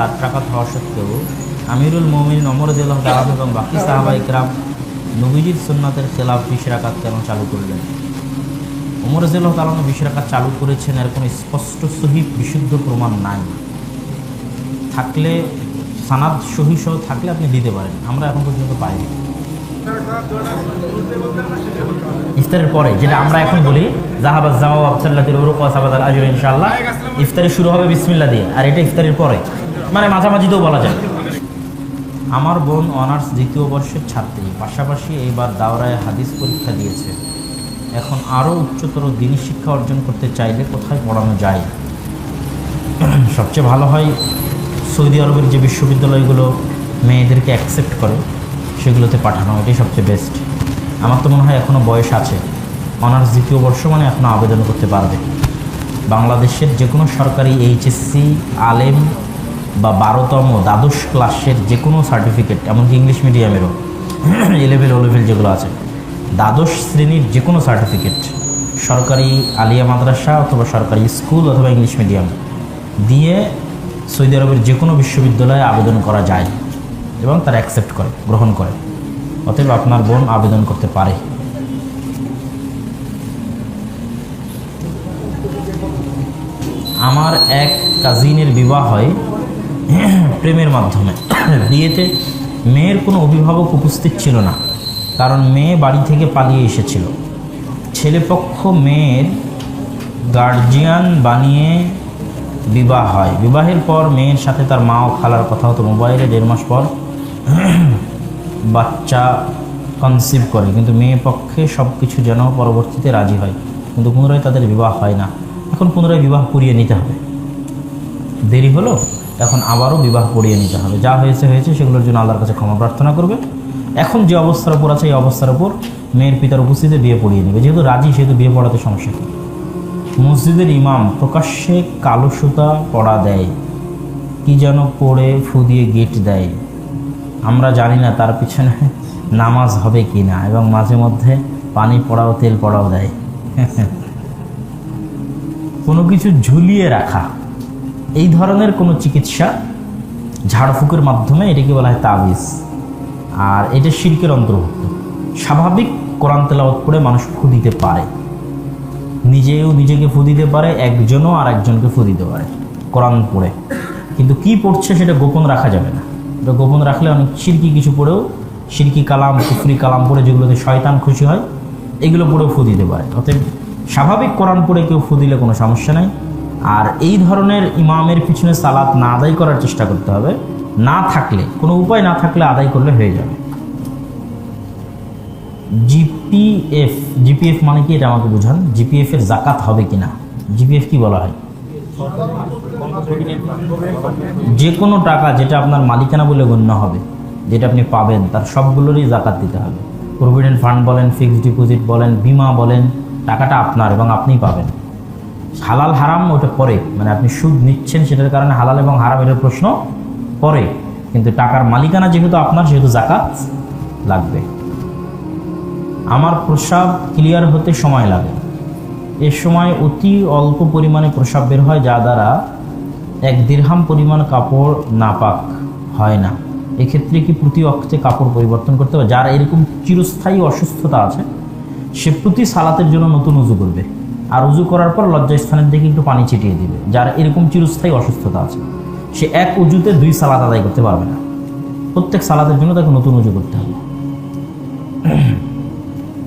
রাত রাকাত হওয়া সত্ত্বেও আমিরুল মোমিন অমরদুল্লাহ তালাম এবং বাকি সাহাবা ইকরাম নবীজির সুন্নাতের খেলাফ বিশ রাকাত কেন চালু করলেন? অমরদুল্লাহ তালাম বিশ রাকাত চালু করেছেন এর কোনো স্পষ্ট সহিত বিশুদ্ধ প্রমাণ নাই। থাকলে, সানাদ সহি সহ থাকলে আপনি দিতে পারেন। আমরা এখন পর্যন্ত পাইনি। ইফতারের পরে, যেটা আমরা এখন বলি জাহাবাজ জামা আল আজর ইনশাআল্লাহ ইফতারি শুরু হবে বিসমিল্লা দিয়ে, আর এটা ইফতারির পরে। মানে মাঝামাঝিতেও বলা যায়। আমার বোন অনার্স দ্বিতীয় বর্ষের ছাত্রী, পাশাপাশি এইবার দাওরায় হাদিস পরীক্ষা দিয়েছে। এখন আরও উচ্চতর দিনী শিক্ষা অর্জন করতে চাইলে কোথায় পড়ানো যায়? সবচেয়ে ভালো হয় সৌদি আরবের যে বিশ্ববিদ্যালয়গুলো মেয়েদেরকে অ্যাকসেপ্ট করে, সেগুলোতে পাঠানো, এটাই সবচেয়ে বেস্ট আমার তো মনে হয় এখনও বয়স আছে। অনার্স দ্বিতীয় বর্ষ মানে এখনও আবেদন করতে পারবে। বাংলাদেশের যে কোনো সরকারি এইচএসসি আলেম বা বারোতম দ্বাদশ ক্লাসের যে কোনো সার্টিফিকেট এমনকি ইংলিশ মিডিয়ামেরও এলেভেল ও লেভেল যেগুলো আছে, দ্বাদশ শ্রেণির যে কোনো সার্টিফিকেট সরকারি আলিয়া মাদ্রাসা অথবা সরকারি স্কুল অথবা ইংলিশ মিডিয়াম দিয়ে সৌদি আরবের যে কোনো বিশ্ববিদ্যালয়ে আবেদন করা যায় এবং তারা অ্যাকসেপ্ট করে, গ্রহণ করে। অতএব আপনার বোন আবেদন করতে পারে। আমার এক কাজিনের বিবাহ হয় প্রেমের মাধ্যমে। বিয়েতে মেয়ের কোনো অভিভাবক উপস্থিত ছিল না, কারণ মেয়ে বাড়ি থেকে পালিয়ে এসেছিল। ছেলেপক্ষ মেয়ের গার্জিয়ান বানিয়ে বিবাহ হয়। বিবাহের পর মেয়ের সাথে তার মা ও খালার কথা হতো মোবাইলে দেড় মাস পর। বাচ্চা কনসিভ করে, কিন্তু মেয়ে পক্ষে সব কিছু যেন পরবর্তীতে রাজি হয়। কিন্তু পুনরায় তাদের বিবাহ হয় না। এখন পুনরায় বিবাহ করিয়ে নিতে হবে। দেরি হলো? এখন আবারও বিবাহ পড়িয়ে নিতে হবে। যা হয়েছে হয়েছে, সেগুলোর জন্য আল্লাহর কাছে ক্ষমা প্রার্থনা করবে। এখন যে অবস্থার উপর আছে, এই অবস্থার উপর মেয়ের পিতার উপস্থিতিতে বিয়ে পড়িয়ে নেবে। যেহেতু রাজি, সেহেতু বিয়ে পড়াতে সমস্যা কী? মসজিদের ইমাম প্রকাশ্যে কালো সুতা পড়া দেয়। কি যেন পড়ে ফু দিয়ে গেট দেয়। আমরা জানি না তার পিছনে নামাজ হবে কি না, এবং মাঝে মধ্যে পানি পড়াও, তেল পড়াও দেয়। কোনো কিছু ঝুলিয়ে রাখা। এই ধরনের কোনো চিকিৎসা ঝাড়ফুঁকের মাধ্যমে এটাকে বলা হয় তাবিজ। আর এটা শিল্পের অন্তর্ভুক্ত। স্বাভাবিক কোরআন তেলাওয়াত করে মানুষ ফু দিতে পারে। নিজেও নিজেকে ফু দিতে পারে, একজনও আর একজনকে ফু দিতে পারে কোরআন পড়ে। কিন্তু কি পড়ছে সেটা গোপন রাখা যাবে না। এটা গোপন রাখলে অনেক সিরকি কিছু পড়েও সিরকি কালাম, কুফরি কালাম পড়ে যেগুলোতে শয়তান খুশি হয়, এগুলো পড়েও ফু দিতে পারে। অতএব স্বাভাবিক কোরআন পড়ে কেউ ফু দিলে কোনো সমস্যা নাই। আর এই ধরনের ইমামের পিছনে সালাত না আদায় করার চেষ্টা করতে হবে। না থাকলে, কোনো উপায় না থাকলে আদায় করলে হয়ে যাবে। জিপিএফ জিপিএফ মানে কি? এটা আমাকে বোঝান। জিপিএফ এর জাকাত হবে কিনা? জিপিএফ কি বলা হয়? যে কোনো টাকা যেটা আপনার মালিকানা বলে গণ্য হবে, যেটা আপনি পাবেন, তার সবগুলোরই জাকাত দিতে হবে। প্রভিডেন্ট ফান্ড বলেন ফিক্সড ডিপোজিট বলেন, বিমা বলেন, টাকাটা আপনার এবং আপনিই পাবেন। হালাল হারাম ওটা পরে। মানে আপনি সুদ নিচ্ছেন সেটার কারণে হালাল এবং হারাম এটার প্রশ্ন পরে। কিন্তু টাকার মালিকানা যেহেতু আপনার, সেহেতু জাকাত লাগবে। আমার প্রস্রাব ক্লিয়ার হতে সময় লাগে। এ সময় অতি অল্প পরিমাণে প্রস্রাব বের হয়, যা দ্বারা এক দীর্ঘাম পরিমাণ কাপড় নাপাক হয় না। এক্ষেত্রে কি প্রতি অক্ষে কাপড় পরিবর্তন করতে হবে? যার এরকম চিরস্থায়ী অসুস্থতা আছে, সে প্রতি সালাতের জন্য নতুন উজু করবে। আর উজু করার পর লজ্জাস্থানের দিকে একটু পানি ছিটিয়ে দিবে। যার এরকম চিরস্থায়ী অসুস্থতা আছে, সে এক উজুতে দুই সালাদ আদায় করতে পারবে না। প্রত্যেক সালাদের জন্য তাকে নতুন উজু করতে হবে।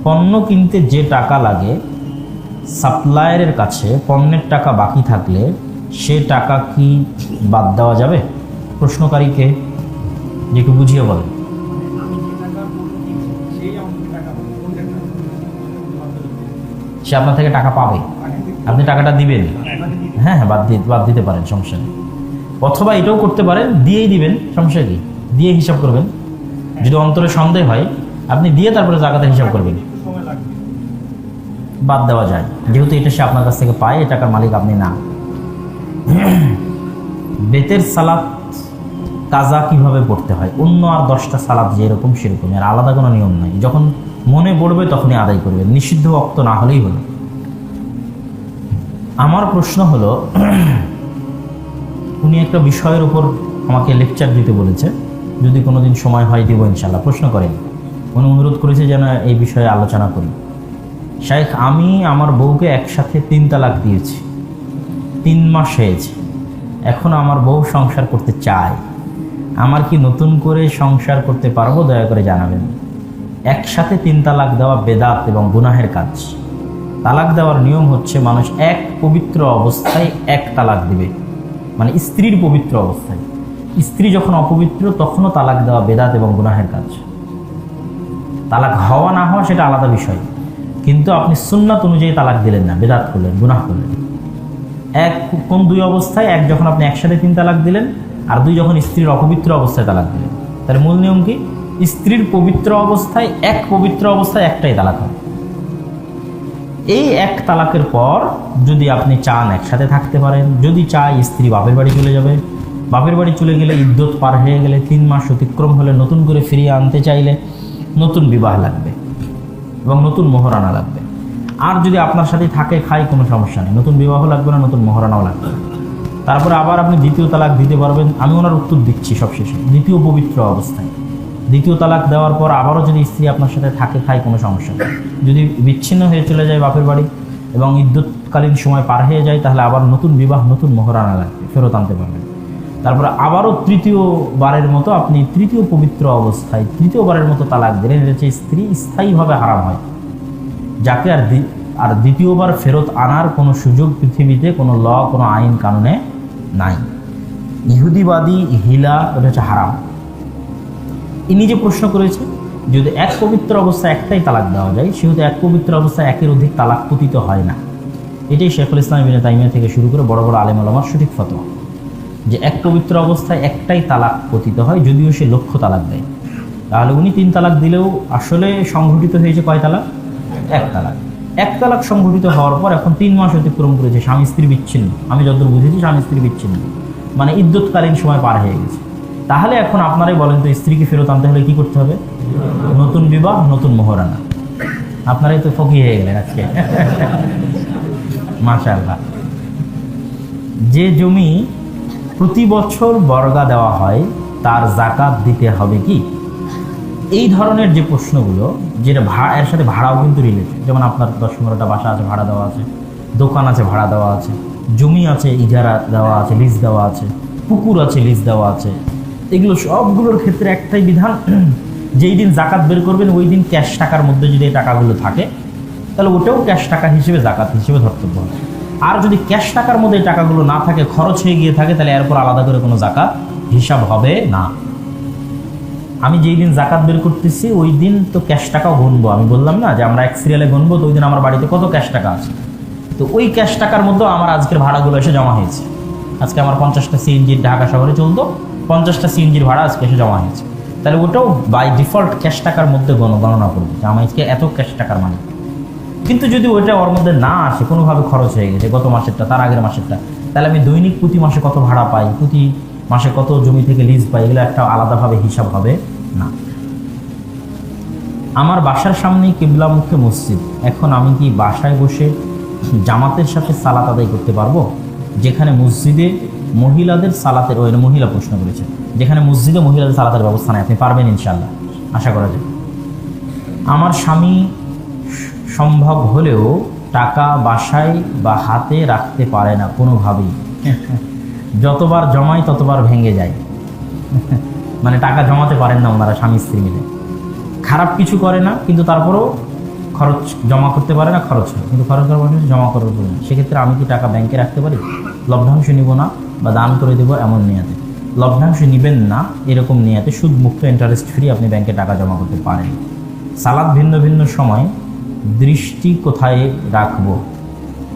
পণ্য কিনতে যে টাকা লাগে সাপ্লায়ারের কাছে পণ্যের টাকা বাকি থাকলে সে টাকা কি বাদ দেওয়া যাবে? প্রশ্নকারীকে যে একটু বুঝিয়ে বলেন। সে আপনার থেকে টাকা পাবে। আপনি টাকাটা দিবেন। হ্যাঁ হ্যাঁ বাদ দিয়ে বাদ দিতে পারেন, সমস্যা নেই। অথবা এটাও করতে পারেন, দিয়েই দিবেন, সমস্যা কি? দিয়ে হিসাব করবেন। যদি অন্তরে সন্দেহ হয়, আপনি দিয়ে তারপরে জায়গাতে হিসাব করবেন। বাদ দেওয়া যায়। যেহেতু এটা সে আপনার কাছ থেকে পায় এই টাকার মালিক আপনি না। বেতের সালাদ কাজা কীভাবে পড়তে হয়? অন্য আর দশটা সালাদ যেরকম সেরকম আর আলাদা কোনো নিয়ম নাই। যখন মনে পড়বে তখনই আদায় করবে। নিষিদ্ধ অক্ত না হলেই হলো। আমার প্রশ্ন হলো, উনি একটা বিষয়ের উপর আমাকে লেকচার দিতে বলেছে। যদি কোনো দিন সময় হয় দেবো ইনশাল্লাহ প্রশ্ন করেন। উনি অনুরোধ করেছে যেন এই বিষয়ে আলোচনা করি। শাইখ আমি আমার বউকে একসাথে তিন তালাক দিয়েছি। তিন মাস হয়েছে। এখন আমার বউ সংসার করতে চায়। আমার কি নতুন করে সংসার করতে পারব? দয়া করে জানাবেন। একসাথে তিন তালাক দেওয়া বেদাত এবং গুনাহের কাজ। তালাক দেওয়ার নিয়ম হচ্ছে মানুষ এক পবিত্র অবস্থায় এক তালাক দিবে। মানে স্ত্রীর পবিত্র অবস্থায়। স্ত্রী যখন অপবিত্র, তখনও তালাক দেওয়া বেদাত এবং গুনাহের কাজ। তালাক হওয়া না হওয়া সেটা আলাদা বিষয়। কিন্তু আপনি সুন্নাত অনুযায়ী তালাক দিলেন না, বেদাত করলেন, গুনাহ করলেন। এক কোন দুই অবস্থায়, এক যখন আপনি একসাথে তিন তালাক দিলেন, আর দুই যখন স্ত্রীর অপবিত্র অবস্থায় তালাক দিলেন। তার মূল নিয়ম কি? স্ত্রীর পবিত্র অবস্থায়, এক পবিত্র অবস্থায় একটাই তালাক হবে এই এক তালাকের পর যদি আপনি চান একসাথে থাকতে পারেন, যদি চায় স্ত্রী বাপের বাড়ি চলে যাবে। বাপের বাড়ি চলে গেলে ইদ্যত পার হয়ে গেলে তিন মাস অতিক্রম হলে নতুন করে ফিরিয়ে আনতে চাইলে নতুন বিবাহ লাগবে এবং নতুন মোহরানা লাগবে। আর যদি আপনার সাথে থাকে, খায়, কোনো সমস্যা নেই। নতুন বিবাহ লাগবে না, নতুন মোহরানাও লাগবে তারপরে আবার আপনি দ্বিতীয় তালাক দিতে পারবেন। আমি ওনার উত্তর দিচ্ছি সবশেষে। দ্বিতীয় পবিত্র অবস্থায়। দ্বিতীয় তালাক দেওয়ার পর আবারও যদি স্ত্রী আপনার সাথে থাকে, খায়, কোনো সমস্যা যদি বিচ্ছিন্ন হয়ে চলে যায় বাপের বাড়ি এবং ইদ্যুৎকালীন সময় পার হয়ে যায়, তাহলে আবার নতুন বিবাহ, নতুন মোহরানা লাগবে, ফেরত আনতে পারবেন। তারপরে আবারও তৃতীয় বারের মতো আপনি তৃতীয় পবিত্র অবস্থায় তৃতীয়বারের মতো তালাক দিলেন এটা হচ্ছে স্ত্রী, স্থায়ীভাবে হারাম হয়। যাকে আর আর দ্বিতীয়বার ফেরত আনার কোনো সুযোগ পৃথিবীতে, কোনো ল, কোনো আইন, কানুনে নাই। ইহুদিবাদী, হিলা, এটা হচ্ছে হারাম। ইনি যে প্রশ্ন করেছে যদি এক পবিত্র অবস্থায় একটাই তালাক দেওয়া যায়, সেহেতু এক পবিত্র অবস্থায় একের অধিক তালাক পতিত হয় না। এটাই শেখুল ইসলাম ইবিনে তাইমিয়া থেকে শুরু করে বড় বড় আলেম আলমার সঠিক ফতোয়া। যে এক পবিত্র অবস্থায় একটাই তালাক পতিত হয়, যদিও সে লক্ষ্য তালাক দেয়। তাহলে উনি তিন তালাক দিলেও আসলে সংঘটিত হয়েছে কয় তালাক? এক তালাক। এক তালাক সংঘটিত হওয়ার পর এখন তিন মাস অতিক্রম করেছে, স্বামী স্ত্রী বিচ্ছিন্ন। আমি যতদূর বুঝেছি, স্বামী স্ত্রী বিচ্ছিন্ন। মানে ইদ্যৎকালীন সময় পার হয়ে গেছে। তাহলে এখন আপনারাই বলেন তো, স্ত্রীকে ফেরত আনতে হলে কি করতে হবে? নতুন বিবাহ, নতুন মোহরানা। আপনারাই তো ফকি হয়ে গেলেন আজকে। মাশাআল্লাহ। যে জমি প্রতি বছর বর্গা দেওয়া হয়, তার জাকাত দিতে হবে কি? এই ধরনের যে প্রশ্নগুলো, যেটা ভাড়া এর সাথে ভাড়াও কিন্তু রিলেটেড যেমন আপনার দশ পনেরোটা বাসা আছে, ভাড়া দেওয়া আছে, দোকান আছে, ভাড়া দেওয়া আছে, জমি আছে, ইজারা দেওয়া আছে লিজ দেওয়া আছে, পুকুর আছে লিজ দেওয়া আছে এগুলো সবগুলোর ক্ষেত্রে একটাই বিধান, যেই দিন জাকাত বের করবেন, ওই দিন ক্যাশ টাকার মধ্যে যদি এই টাকাগুলো থাকে, তাহলে ওটাও ক্যাশ টাকা হিসেবে, জাকাত হিসেবে ধর্তব্য হবে। আর যদি ক্যাশ টাকার মধ্যে টাকাগুলো না থাকে, খরচ হয়ে গিয়ে থাকে, তাহলে এরপর আলাদা করে কোনো জাকাত হিসাব হবে না। আমি যেই দিন জাকাত বের করতেছি, ওই দিন তো ক্যাশ টাকাও গুনবো। আমি বললাম না যে আমরা এক সিরিয়ালে গুনবো, তো ওই দিন আমার বাড়িতে কত ক্যাশ টাকা আছে? তো ওই ক্যাশ টাকার মধ্যেও আমার আজকের ভাড়াগুলো এসে জমা হয়েছে। আজকে আমার পঞ্চাশটা সিএনজির ঢাকা শহরে চলতো। পঞ্চাশটা সিএনজির ভাড়া আজকে এসে জমা হয়েছে। তাহলে ওটাও বাই ডিফল্ট ক্যাশ টাকার মধ্যে গণ- গণনা করব যে আমার আজকে এত ক্যাশ টাকার মানে কিন্তু যদি ওইটা ওর মধ্যে না আসে, কোনোভাবে খরচ হয়ে গেছে, গত মাসেরটা, তার আগের মাসেরটা, তাহলে আমি দৈনিক প্রতি মাসে কত ভাড়া পাই, প্রতি মাসে কত জমি থেকে লিজ পাই, এগুলো একটা আলাদাভাবে হিসাব হবে না। আমার বাসার সামনেই কেবলামুখে মসজিদ। এখন আমি কি বাসায় বসে জামাতের সাথে সালাত আদায় করতে পারব? যেখানে মসজিদে মহিলাদের সালাতের ওই মহিলা প্রশ্ন করেছে। যেখানে মসজিদে মহিলাদের সালাতের ব্যবস্থা নেই, আপনি পারবেন ইনশাল্লাহ আশা করা যায়। আমার স্বামী সম্ভব হলেও টাকা বাসায় বা হাতে রাখতে পারে না কোনোভাবেই। যতবার জমাই ততবার ভেঙে যায়। মানে টাকা জমাতে পারেন না ওনারা স্বামী স্ত্রী মিলে। খারাপ কিছু করে না, কিন্তু তারপরেও খরচ জমা করতে পারে না, খরচ হয়। কিন্তু খরচ করার পাশাপাশি জমা করার প্রয়োজন। সেক্ষেত্রে আমি কি টাকা ব্যাংকে রাখতে পারি? লভ্যাংশ নিব না বা দান করে দেবো এমন নিয়াতে। লভ্যাংশ নেবেন না, এরকম নিয়াতে সুদ মুক্ত ইন্টারেস্ট ফ্রি আপনি ব্যাংকে টাকা জমা করতে পারেন। সালাদ ভিন্ন ভিন্ন সময় দৃষ্টি কোথায় রাখব?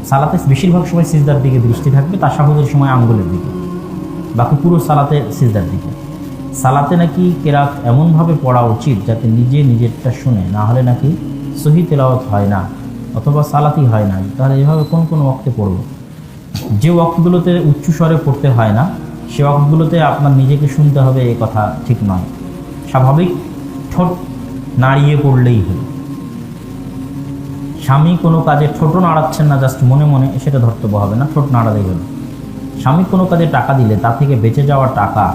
সালাতে বেশিরভাগ সময় সিজদার দিকে দৃষ্টি থাকবে, তাসাহুদের সময় আঙ্গুলের দিকে। বাকি পুরো সালাতে সিজদার দিকে। সালাতে নাকি কেরাত এমনভাবে পড়া উচিত যাতে নিজে নিজেরটা শুনে, না হলে নাকি সহি তেলাওয়াত হয় না, অথবা সালাতি হয় না, তাহলে এভাবে কোন কোন ওয়াক্তে পড়ব? যে ওয়াক্তগুলোতে উচ্চ স্বরে পড়তে হয় না, সে ওয়াক্তগুলোতে আপনার নিজেকে শুনতে হবে এ কথা ঠিক নয়। স্বাভাবিক ঠোঁট নাড়িয়ে পড়লেই হলো স্বামী কোনো কাজে ঠোঁটও নাড়াচ্ছেন না, জাস্ট মনে মনে সেটা ধর্তব্য হবে না, ঠোঁট নাড়ালেই হলো স্বামী কোনো কাজে টাকা দিলে তা থেকে বেঁচে যাওয়া টাকা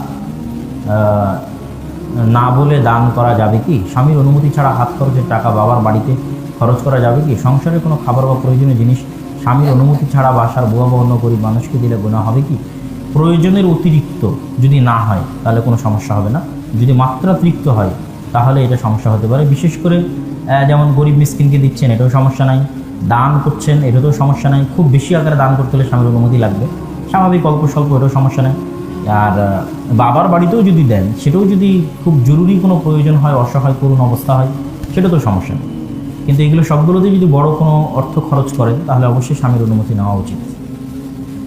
না বলে দান করা যাবে কি? স্বামীর অনুমতি ছাড়া হাত খরচের টাকা বাবার বাড়িতে খরচ করা যাবে কি? সংসারে কোনো খাবার বা প্রয়োজনীয় জিনিস স্বামীর অনুমতি ছাড়া বাসার বোয়া বহন করি মানুষকে দিলে গোনা হবে কি? প্রয়োজনের অতিরিক্ত যদি না হয়, তাহলে কোনো সমস্যা হবে না। যদি মাত্রাতিরিক্ত হয়, তাহলে এটা সমস্যা হতে পারে। বিশেষ করে যেমন গরিব মিসকিনকে দিচ্ছেন, এটাও সমস্যা নাই। দান করছেন, এটাতেও সমস্যা নাই। খুব বেশি আকারে দান করতে হলে স্বামীর অনুমতি লাগবে। স্বাভাবিক অল্প স্বল্প, এটাও সমস্যা নেই। আর বাবার বাড়িতেও যদি দেন, সেটাও যদি খুব জরুরি কোনো প্রয়োজন হয়, অসহায় করুণ অবস্থা হয়, সেটা তো সমস্যা নেই। কিন্তু এগুলো সবগুলোতে যদি বড় কোনো অর্থ খরচ করেন, তাহলে অবশ্যই স্বামীর অনুমতি নেওয়া উচিত।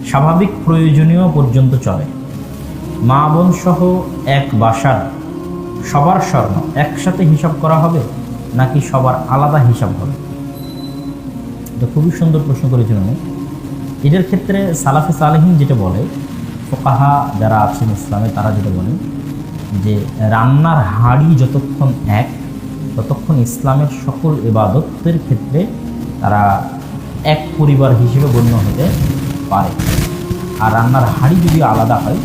স্বাভাবিক প্রয়োজনীয় পর্যন্ত চলে। মা, বোন সহ এক বাসার সবার স্বর্ণ একসাথে হিসাব করা হবে, নাকি সবার আলাদা হিসাব হবে? এটা খুবই সুন্দর প্রশ্ন করেছেন উনি। এটার ক্ষেত্রে সালাফে সালেহীন যেটা বলে ফোকাহা যারা আছেন ইসলামে, তারা যেটা বলেন যে রান্নার হাড়ি যতক্ষণ এক, ততক্ষণ ইসলামের সকল ইবাদতের ক্ষেত্রে তারা এক পরিবার হিসেবে গণ্য হতে পারে। আর রান্নার হাড়ি যদি আলাদা হয়,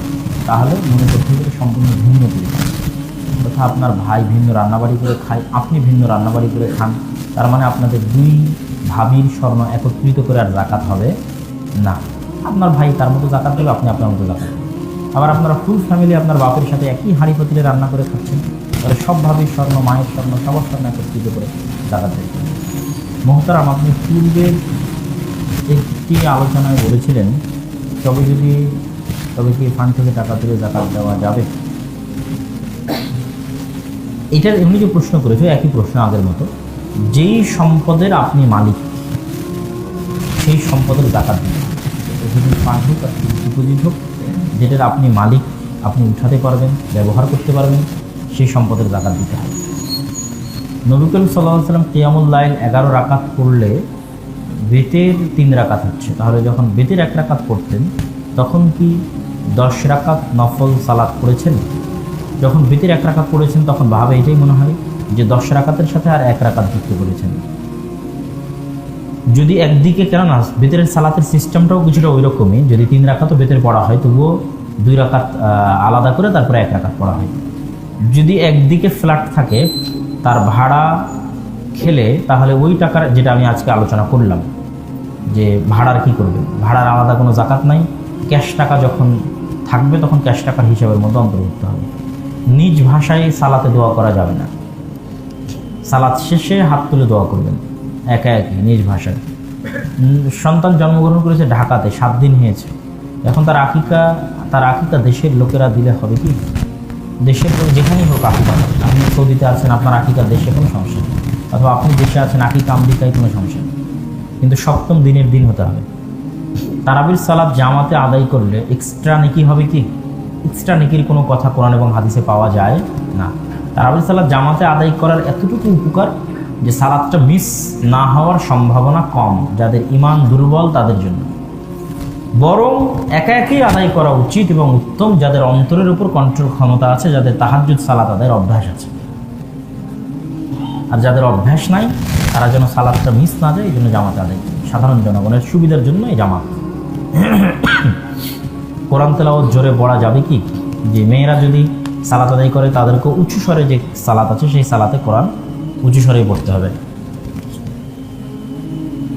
তাহলে মনে করতে হবে সম্পূর্ণ ভিন্ন পরিবার তথা আপনার ভাই ভিন্ন রান্নাবাড়ি করে খায়, আপনি ভিন্ন রান্নাবাড়ি করে খান, তার মানে আপনাদের দুই ভাবির স্বর্ণ একত্রিত করে আর জাকাত হবে না। আপনার ভাই তার মতো জাকাত দেবে, আপনি আপনার মতো জাকাত আবার আপনারা ফুল ফ্যামিলি আপনার বাপের সাথে একই হাঁড়ি পাতিলে রান্না করে খাচ্ছেন, তাহলে সব ভাবির স্বর্ণ, মায়ের স্বর্ণ, সবার স্বর্ণ একত্রিত করে জাকাত দেবেন মোহতারাম, আপনি পূর্বের একটি আলোচনায় বলেছিলেন, তবে যদি, তবে কি ফান্ড থেকে টাকা তুলে জাকাত দেওয়া যাবে? এটার এমনি যে প্রশ্ন করেছে, একই প্রশ্ন আগের মতো। যেই সম্পদের আপনি মালিক, সেই সম্পদের জাকাত দিন। যদি ফান্ড হোক ডিপোজিট হোক, যেটার আপনি মালিক, আপনি উঠাতে পারবেন, ব্যবহার করতে পারবেন, সেই সম্পদের জাকাত দিতে হবে। নবী করিম সাল্লাহ সাল্লাম কিয়ামুল এগারো রাকাত পড়লে বেতের তিন রাকাত হচ্ছে। তাহলে যখন বেতের এক রাকাত পড়তেন, তখন কি দশ রাকাত নফল সালাত পড়েছেন? যখন বেতের এক রাকাত পড়েছেন, তখন ভাবে এটাই মনে হয় যে দশ রাকাতের সাথে আর এক রাকাত যুক্ত করেছেন। যদি একদিকে কেননা বেতের সালাতের সিস্টেমটাও কিছুটা ওই রকমই যদি তিন রাকাতও বেতের পড়া হয় তবুও দুই আহ, আলাদা করে তারপরে এক রাকাত পড়া হয়। যদি একদিকে ফ্ল্যাট থাকে তার ভাড়া খেলে তাহলে ওই টাকার যেটা আমি আজকে আলোচনা করলাম যে ভাড়ার কি করবে? ভাড়ার আলাদা কোনো জাকাত নাই ক্যাশ টাকা যখন থাকবে তখন ক্যাশ টাকার হিসাবের মধ্যে অন্তর্ভুক্ত হবে। নিজ ভাষায় সালাতে দোয়া করা যাবে না। সালাত শেষে হাত তুলে দোয়া করবেন। একা একই নিজ ভাষায়। সন্তান জন্মগ্রহণ করেছে ঢাকাতে, সাত দিন হয়েছে। এখন তার আকিকা তার আকিকা দেশের লোকেরা দিলে হবে কি? দেশের কোনো- যেখানেই হোক আকিকা আপনি সৌদিতে আছেন, আপনার আকিকা দেশে কোনো সমস্যা নেই। অথবা আপনি দেশে আছেন, আকিকা আমেরিকায় কোনো সমস্যা নেই। কিন্তু সপ্তম দিনের দিন হতে হবে। তারাবির সালাদ জামাতে আদায় করলে এক্সট্রা নেকি হবে কি? এক্সট্রা নেকির কোনো কথা কোরআন এবং হাদিসে পাওয়া যায় না। তারাবির সালাদ জামাতে আদায় করার এতটুকু উপকার যে সালাদটা মিস না হওয়ার সম্ভাবনা কম, যাদের ইমান দুর্বল তাদের জন্য। বরং একা একই আদায় করা উচিত এবং উত্তম যাদের অন্তরের উপর কন্ট্রোল ক্ষমতা আছে, যাদের তাহাজ্জুদ সালাত আদায়ের অভ্যাস আছে। আর যাদের অভ্যাস নাই, তারা যেন সালাদটা মিস না যায় এই জন্য জামাতে আদায় সাধারণ জনগণের সুবিধার জন্য এই জামাত। কোরআন তেলাওয়াত জোরে পড়া যাবে কি? যে মেয়েরা যদি সালাত আদায় করে, তাদেরকে উঁচু স্বরে যে সালাত আছে, সেই সালাতে কোরআন উঁচু স্বরেই পড়তে হবে।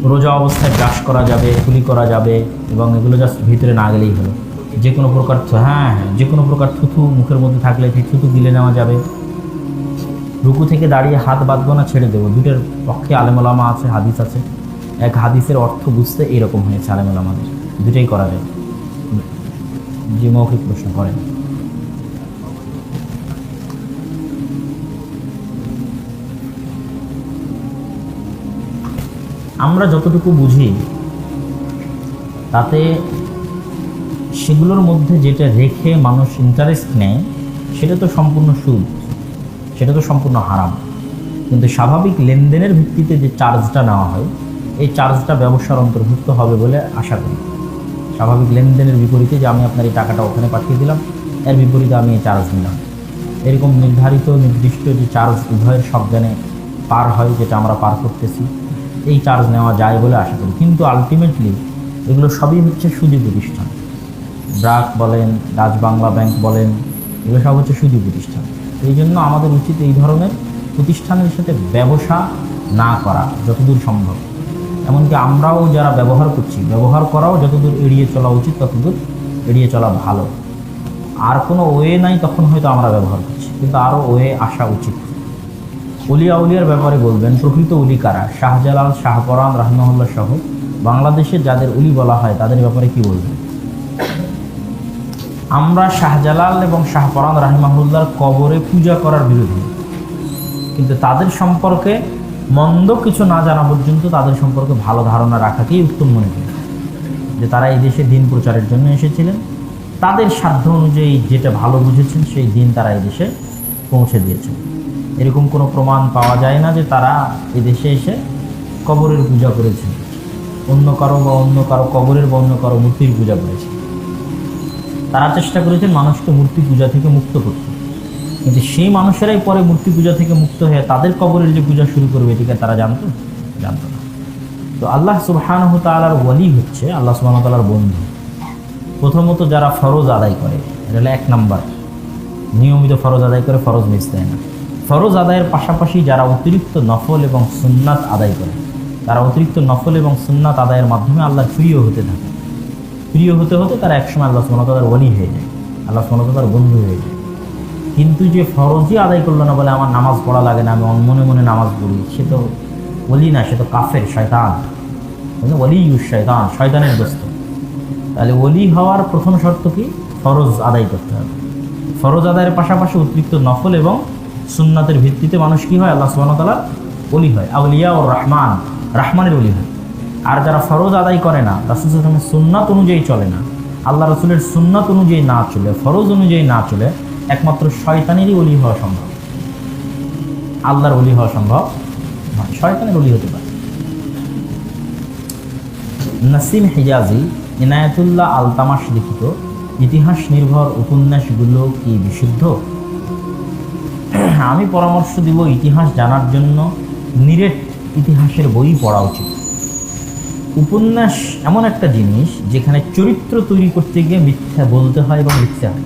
রোজা অবস্থায় ব্রাশ করা যাবে কুলি করা যাবে এবং এগুলো জাস্ট ভিতরে না গেলেই হলো। যে কোনো প্রকার হ্যাঁ হ্যাঁ যে কোনো প্রকার থুথু মুখের মধ্যে থাকলে সেই থুথু গিলে নেওয়া যাবে। রুকু থেকে দাঁড়িয়ে হাত বাঁধবো না, ছেড়ে দেবো। দুটোর পক্ষে আলেমলামা আছে, হাদিস আছে। এক হাদিসের অর্থ বুঝতে এরকম হয়েছে আলেমলামাদের। দুটোই করা যায়। যে মৌখিক প্রশ্ন করেন। আমরা যতটুকু বুঝি, তাতে সেগুলোর মধ্যে যেটা রেখে মানুষ ইন্টারেস্ট নেয়, সেটা তো সম্পূর্ণ সুদ, সেটা তো সম্পূর্ণ হারাম। কিন্তু স্বাভাবিক লেনদেনের ভিত্তিতে যে চার্জটা নেওয়া হয়, এই চার্জটা ব্যবসার অন্তর্ভুক্ত হবে বলে আশা করি। স্বাভাবিক লেনদেনের বিপরীতে যে আমি আপনার এই টাকাটা ওখানে পাঠিয়ে দিলাম, এর বিপরীতে আমি এই চার্জ নিলাম। এরকম নির্ধারিত নির্দিষ্ট যে চার্জ উভয়ের সজ্ঞানে পার হয়, যেটা আমরা পার করতেছি এই চার্জ নেওয়া যায় বলে আশা করি। কিন্তু আলটিমেটলি এগুলো সবই হচ্ছে সুদী প্রতিষ্ঠান। ব্রাক বলেন, ডাচ বাংলা ব্যাংক বলেন, এগুলো সব হচ্ছে সুদী প্রতিষ্ঠান। এই জন্য আমাদের উচিত এই ধরনের প্রতিষ্ঠানের সাথে ব্যবসা না করা যতদূর সম্ভব। এমনকি আমরাও যারা ব্যবহার করছি, ব্যবহার করাও যতদূর এড়িয়ে চলা উচিত, ততদূর এড়িয়ে চলা ভালো। আর কোনো ওয়ে নাই তখন হয়তো আমরা ব্যবহার করছি, কিন্তু আরও ওয়ে আসা উচিত। উলিয়া উলিয়ার ব্যাপারে বলবেন, প্রকৃত উলি কারা? শাহজালাল শাহপরান রাহমাহুল্লাহ সহ। বাংলাদেশে যাদের উলি বলা হয়, তাদের ব্যাপারে কি বলবেন? আমরা শাহজালাল এবং শাহপরান রাহিমাহুল্লার কবরে পূজা করার বিরোধী। কিন্তু তাদের সম্পর্কে মন্দ কিছু না জানা পর্যন্ত তাদের সম্পর্কে ভালো ধারণা রাখাকেই উত্তম মনে করি। যে তারা এই দেশে দিন প্রচারের জন্য এসেছিলেন। তাদের সাধ্য অনুযায়ী যেটা ভালো বুঝেছেন, সেই দিন তারা এই দেশে পৌঁছে দিয়েছেন। এরকম কোনো প্রমাণ পাওয়া যায় না যে তারা এদেশে এসে কবরের পূজা করেছেন অন্য কারও বা অন্য কারও কবরের বা অন্য কারও মূর্তির পূজা করেছে। তারা চেষ্টা করেছেন মানুষকে মূর্তি পূজা থেকে মুক্ত করতে। কিন্তু সেই মানুষেরাই পরে মূর্তি পূজা থেকে মুক্ত হয়ে তাদের কবরের যে পূজা শুরু করবে এটিকে তারা জানতো? জানতো না। তো আল্লাহ সুবহানাহু তাআলার ওয়ালি হচ্ছে আল্লাহ সুবহানাহু তাআলার বন্ধু। প্রথমত যারা ফরজ আদায় করে, এটা এক নাম্বার। নিয়মিত ফরজ আদায় করে ফরজ মিস দেয় না। ফরজ আদায়ের পাশাপাশি যারা অতিরিক্ত নফল এবং সুন্নাত আদায় করে, তারা অতিরিক্ত নফল এবং সুন্নাত আদায়ের মাধ্যমে আল্লাহর প্রিয় হতে থাকে। প্রিয় হতে হতে তারা একসময় আল্লাহ সুমতার ওয়ালি হয়ে যায়, আল্লাহ সুমতার বন্ধু হয়ে যায়। কিন্তু যে ফরজই আদায় করল না বলে আমার নামাজ পড়া লাগে না, আমি মনে মনে নামাজ পড়ি, সে তো ওলি না, সে তো কাফের, শয়তান। ওলি ইউস শয়তান, শয়তানের দোস্ত। তাহলে ওলি হওয়ার প্রথম শর্ত কি? ফরজ আদায় করতে হবে। ফরজ আদায়ের পাশাপাশি অতিরিক্ত নফল এবং সুন্নাতের ভিত্তিতে মানুষ কি হয়? আল্লাহ সুবাহতালা অলি হয়। আউলিয়া ও রহমান, রাহমানের অলি হয়। আর যারা ফরজ আদায় করে না, রাসুল সাল্লামের সুন্নাত অনুযায়ী চলে না, আল্লাহ রসুলের সুন্নাত অনুযায়ী না চলে, ফরজ অনুযায়ী না চলে, একমাত্র শয়তানেরই অলি হওয়া সম্ভব। আল্লাহর অলি হওয়া সম্ভব নয়, শয়তানের অলি হতে পারে। নাসিম হিজাজি, ইনায়াতুল্লাহ আলতামাস লিখিত, ইতিহাস নির্ভর উপন্যাসগুলো কি বিশুদ্ধ? আমি পরামর্শ দিব ইতিহাস জানার জন্য। নিরেট ইতিহাসের বই পড়া উচিত। উপন্যাস এমন একটা জিনিস যেখানে চরিত্র তৈরি করতে গিয়ে মিথ্যা বলতে হয় এবং লিখতে হয়।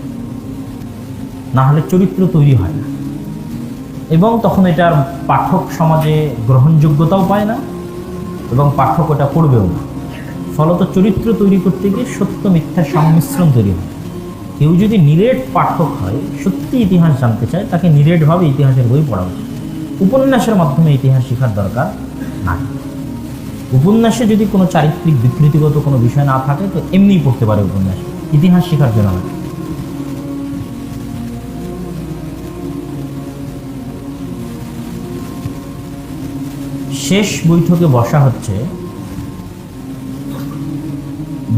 না হলে চরিত্র তৈরি হয় না। এবং তখন এটার পাঠক সমাজে গ্রহণযোগ্যতাও পায় না এবং পাঠক ওটা পড়বেও না। ফলত চরিত্র তৈরি করতে গিয়ে সত্য মিথ্যার সংমিশ্রণ তৈরি হয়। কেউ যদি নিরেট পাঠক হয়, সত্যি ইতিহাস জানতে চায়, তাকে নিরেটভাবে ইতিহাসের বই পড়া উচিত। উপন্যাসের মাধ্যমে ইতিহাস শেখার দরকার নাই। উপন্যাসে যদি কোনো চারিত্রিক বিকৃতিগত কোনো বিষয় না থাকে, তো এমনিই পড়তে পারে উপন্যাস। ইতিহাস শেখার জন্য নয় শেষ বৈঠকে বসা হচ্ছে,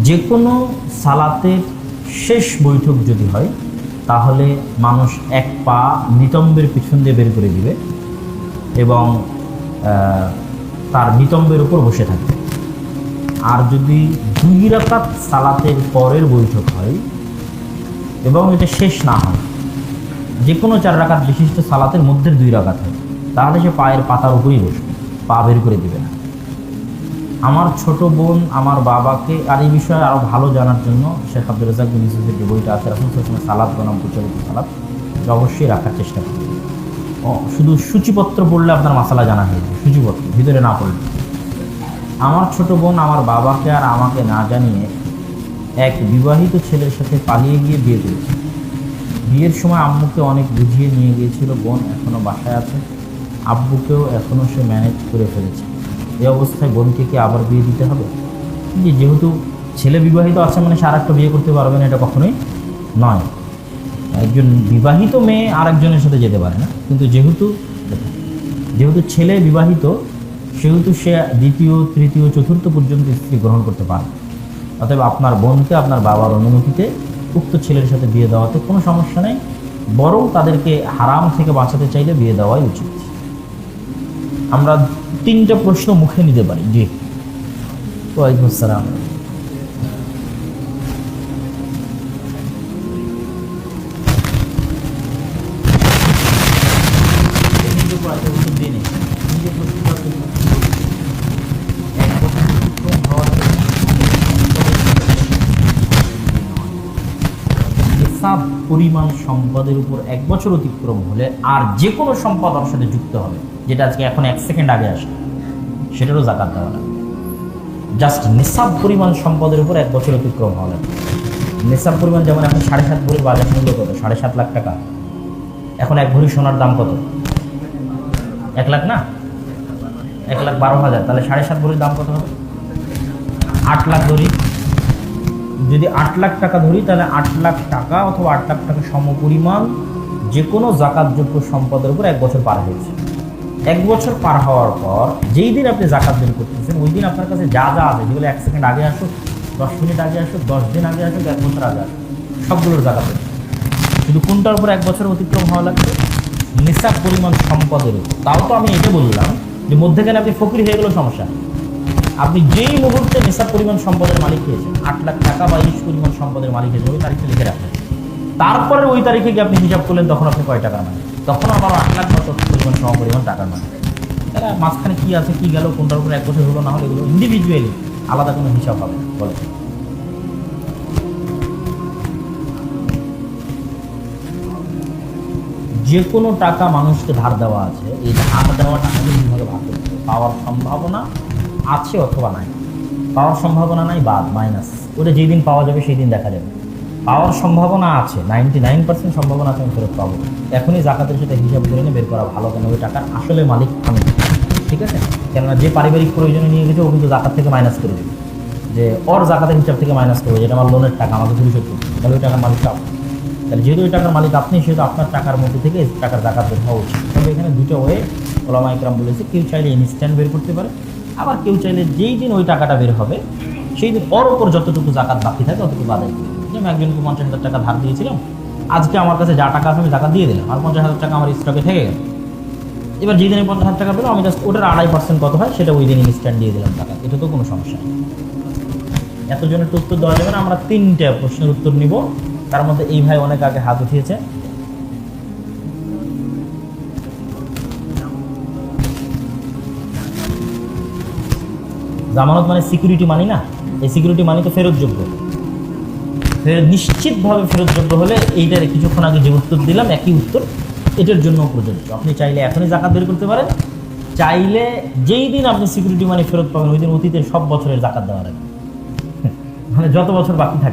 যে কোনো সালাতের শেষ বৈঠক যদি হয়, তাহলে মানুষ এক পা নিতম্বের পিছন দিয়ে বের করে দিবে এবং তার নিতম্বের উপর বসে থাকবে। আর যদি দুই রাকাত সালাতের পরের বৈঠক হয় এবং এটা শেষ না হয় যে কোনো চার রাকাত বিশিষ্ট সালাতের মধ্যে দুই রাকাত হয়, তাহলে সে পায়ের পাতার উপরেই বসবে, পা বের করে দিবে না। আমার ছোট বোন, আমার বাবাকে আর এই বিষয়ে আরও ভালো জানার জন্য শেখ আব্দুল রাজাক বিন যে বইটা আছে, রাসুল সালামের সালাদ বনাম প্রচলিত সালাদ অবশ্যই রাখার চেষ্টা করবে ও, শুধু সূচিপত্র পড়লে আপনার মশালা জানা হয়ে যাবে, সূচিপত্র, ভিতরে না পড়লে। আমার ছোট বোন, আমার বাবাকে আর আমাকে না জানিয়ে এক বিবাহিত ছেলের সাথে পালিয়ে গিয়ে বিয়ে করেছে। বিয়ের সময় আম্মুকে অনেক বুঝিয়ে নিয়ে গিয়েছিল, বোন এখনও বাসায় আছে, আব্বুকেও এখনও সে ম্যানেজ করে ফেলেছে। এই অবস্থায় বোনকে কি আবার বিয়ে দিতে হবে? যে যেহেতু ছেলে বিবাহিত আছে মানে সে আরেকটা বিয়ে করতে পারবে না, এটা কখনোই নয়। একজন বিবাহিত মেয়ে আরেকজনের সাথে যেতে পারে না। কিন্তু যেহেতু যেহেতু ছেলে বিবাহিত, সেহেতু সে দ্বিতীয়, তৃতীয়, চতুর্থ পর্যন্ত স্ত্রী গ্রহণ করতে পারে অতএব আপনার বোনকে আপনার বাবার অনুমতিতে উক্ত ছেলের সাথে বিয়ে দেওয়াতে কোনো সমস্যা নেই। বরং তাদেরকে হারাম থেকে বাঁচাতে চাইলে বিয়ে দেওয়াই উচিত। আমরা তিনটা প্রশ্ন মুখে নিতে পারি। জি। ওয়ালাইকুম আসসালাম। পরিমাণ সম্পদের উপর এক বছর অতিক্রম হলে আর যে কোনো সম্পদ সাথে যুক্ত হবে। যেটা আজকে এখন এক সেকেন্ড আগে আসে সেটারও জাকাত দেওয়া লাগবে। জাস্ট নিসাব পরিমাণ সম্পদের উপর এক বছর অতিক্রম হওয়া লাগবে। নিসাব পরিমাণ যেমন এখন সাড়ে সাত ভরির বাজার মূল্য কত? সাড়ে সাত লাখ টাকা। এখন এক ভরি সোনার দাম কত? এক লাখ না? এক লাখ বারো হাজার। তাহলে সাড়ে সাত ভরির দাম কত হবে? আট লাখ ধরি। যদি আট লাখ টাকা ধরি, তাহলে আট লাখ টাকা অথবা আট লাখ টাকা সমপরিমাণ যে কোনো জাকাতযোগ্য সম্পদের উপর এক বছর পার হয়েছে। এক বছর পার হওয়ার পর, যেই দিন আপনি জাকাত বের করতেছেন, ওই দিন আপনার কাছে যা যা আছে, যেগুলো এক সেকেন্ড আগে আসুক, দশ মিনিট আগে আসুক, দশ দিন আগে আসুক, এক বছর আগে আসুক, সবগুলোর জাকাত শুধু কোনটার উপর এক বছর অতিক্রম হওয়া লাগবে? নিসাব পরিমাণ সম্পদের উপর। তাও তো আমি এটা বললাম যে মধ্যেখানে আপনি ফকির হয়ে গেলেও সমস্যা আপনি যেই মুহূর্তে নিসাব পরিমাণ সম্পদের মালিক হয়েছেন, আট লাখ টাকা বা ইস পরিমাণ সম্পদের মালিক হয়েছেন ওই তারিখে লিখে রাখবেন। তারপরে ওই তারিখে গিয়ে আপনি হিসাব করলেন, তখন আপনি কয় টাকা মালিক? তখন আমার আট লাখ বা পরিমাণ সম পরিমাণ টাকার মালিক। তারা মাঝখানে কি আছে, কি গেল, কোনটার উপরে এক বছর হলো, না হলে এগুলো ইন্ডিভিজুয়ালি আলাদা কোনো হিসাব হবে। বলে। যে কোনো টাকা মানুষকে ধার দেওয়া আছে, এই ধার দেওয়া টাকা দুইভাগে ভাগ পাওয়ার সম্ভাবনা আছে অথবা নাই। পাওয়ার সম্ভাবনা নাই, বাদ মাইনাস ওটা যেদিন পাওয়া যাবে সেই দিন দেখা যাবে। পাওয়ার সম্ভাবনা আছে নাইনটি নাইন পার্সেন্ট সম্ভাবনা আছে আমি ফেরত পাবো। এখনই জাকাতের সাথে হিসাব করে নিয়ে বের করা ভালো কেন? ওই টাকার আসলে মালিক আমি। ঠিক আছে? কেননা যে পারিবারিক প্রয়োজনে নিয়ে গেছে, ও কিন্তু জাকাত থেকে মাইনাস করে দেবে। যে ওর জাকাতের হিসাব থেকে মাইনাস করবে, যেটা আমার লোনের টাকা, আমাকে পরিশোধ করবে তাহলে ওই টাকার মালিক আপনি। তাহলে যেহেতু ওই টাকার মালিক আপনি, সেহেতু আপনার টাকার মধ্যে থেকে টাকার জাকাত বের হওয়া উচিত। তবে এখানে দুটো ওয়ে ওলামা ইকরাম বলেছে, কেউ চাইলে ইনস্ট্যান্ট বের করতে পারে, আবার কেউ চাইলে যেই দিন ওই টাকাটা বের হবে, সেই দিন ওর ওপর যতটুকু জাকাত বাকি থাকে ততটুকু আদায় করবে। যেমন একজনকে পঞ্চাশ হাজার টাকা ধার দিয়েছিলাম। আজকে আমার কাছে যা টাকা আছে আমি জাকাত দিয়ে দিলাম। আর পঞ্চাশ হাজার টাকা আমার স্টকে থেকে গেল। এবার যেই দিনে পঞ্চাশ হাজার টাকা পেলাম, আমি জাস্ট ওটার আড়াই পার্সেন্ট কত হয় সেটা ওই দিন ইনস্ট্যান্ট দিয়ে দিলাম টাকা। এটা তো কোনো সমস্যা নেই। এতজনের তো উত্তর দেওয়া যাবে না, আমরা তিনটা প্রশ্নের উত্তর নিব। তার মধ্যে এই ভাই অনেক আগে হাত উঠিয়েছে। জামানত মানে সিকিউরিটি মানি না? এই সিকিউরিটি মানি তো ফেরতযোগ্য। ফেরত, নিশ্চিতভাবে ফেরতযোগ্য হলে এইটার কিছুক্ষণ আগে যে উত্তর দিলাম, একই উত্তর, এটার জন্য প্রযোজ্য। আপনি চাইলে এখনই জাকাত বের করতে পারেন। চাইলে যেই দিন আপনি সিকিউরিটি মানি ফেরত পাবেন, ওই দিন অতীতের সব বছরের জাকাত দেওয়া লাগবে মানে যত বছর বাকি থাকে